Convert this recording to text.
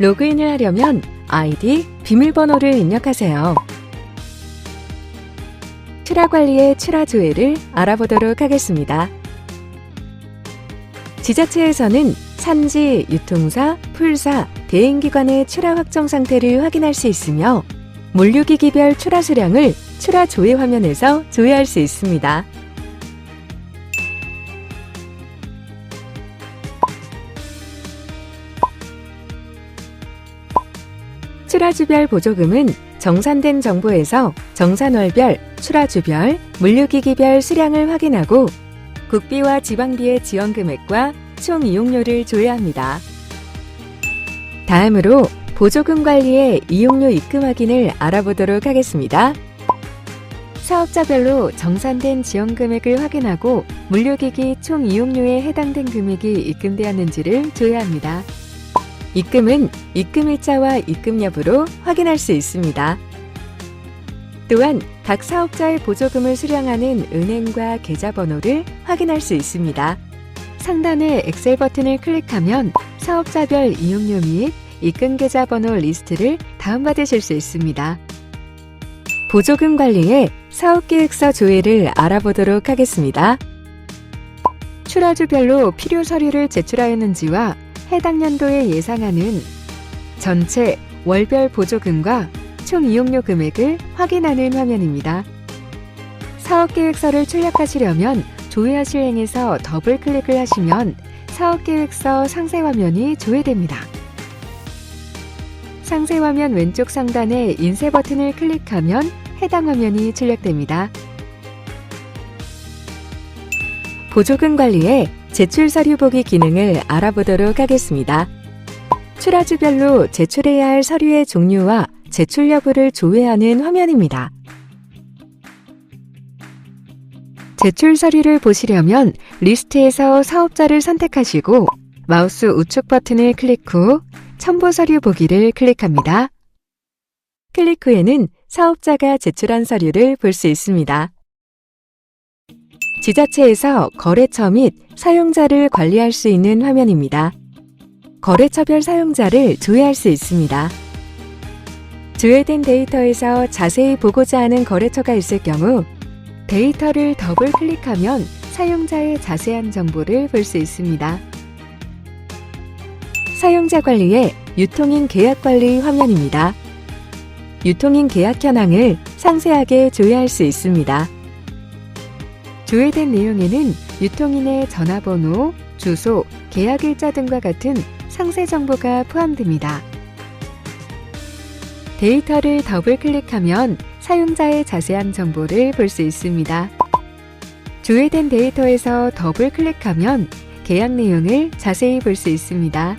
로그인을 하려면 아이디, 비밀번호를 입력하세요. 출하 관리의 출하 조회를 알아보도록 하겠습니다. 지자체에서는 산지, 유통사, 풀사, 대행기관의 출하 확정 상태를 확인할 수 있으며 물류기기별 출하 수량을 출하 조회 화면에서 조회할 수 있습니다. 출하주별 보조금은 정산된 정보에서 정산월별, 출하주별, 물류기기별 수량을 확인하고 국비와 지방비의 지원 금액과 총 이용료를 조회합니다. 다음으로 보조금 관리의 이용료 입금 확인을 알아보도록 하겠습니다. 사업자별로 정산된 지원 금액을 확인하고 물류기기 총 이용료에 해당된 금액이 입금되었는지를 조회합니다. 입금은 입금일자와 입금 여부로 확인할 수 있습니다. 또한 각 사업자의 보조금을 수령하는 은행과 계좌번호를 확인할 수 있습니다. 상단의 엑셀 버튼을 클릭하면 사업자별 이용료 및 입금 계좌번호 리스트를 다운받으실 수 있습니다. 보조금 관리의 사업계획서 조회를 알아보도록 하겠습니다. 출하주별로 필요 서류를 제출하였는지와 해당 연도에 예상하는 전체 월별 보조금과 총 이용료 금액을 확인하는 화면입니다. 사업계획서를 출력하시려면 조회하 실 행에서 더블 클릭을 하시면 사업계획서 상세 화면이 조회됩니다. 상세 화면 왼쪽 상단에 인쇄 버튼을 클릭하면 해당 화면이 출력됩니다. 보조금 관리의 제출 서류 보기 기능을 알아보도록 하겠습니다. 출하주별로 제출해야 할 서류의 종류와 제출 여부를 조회하는 화면입니다. 제출 서류를 보시려면 리스트에서 사업자를 선택하시고 마우스 우측 버튼을 클릭 후 첨부 서류 보기를 클릭합니다. 클릭 후에는 사업자가 제출한 서류를 볼 수 있습니다. 지자체에서 거래처 및 사용자를 관리할 수 있는 화면입니다. 거래처별 사용자를 조회할 수 있습니다. 조회된 데이터에서 자세히 보고자 하는 거래처가 있을 경우 데이터를 더블 클릭하면 사용자의 자세한 정보를 볼 수 있습니다. 사용자 관리의 유통인 계약 관리 화면입니다. 유통인 계약 현황을 상세하게 조회할 수 있습니다. 조회된 내용에는 유통인의 전화번호, 주소, 계약일자 등과 같은 상세 정보가 포함됩니다. 데이터를 더블 클릭하면 사용자의 자세한 정보를 볼 수 있습니다. 조회된 데이터에서 더블 클릭하면 계약 내용을 자세히 볼 수 있습니다.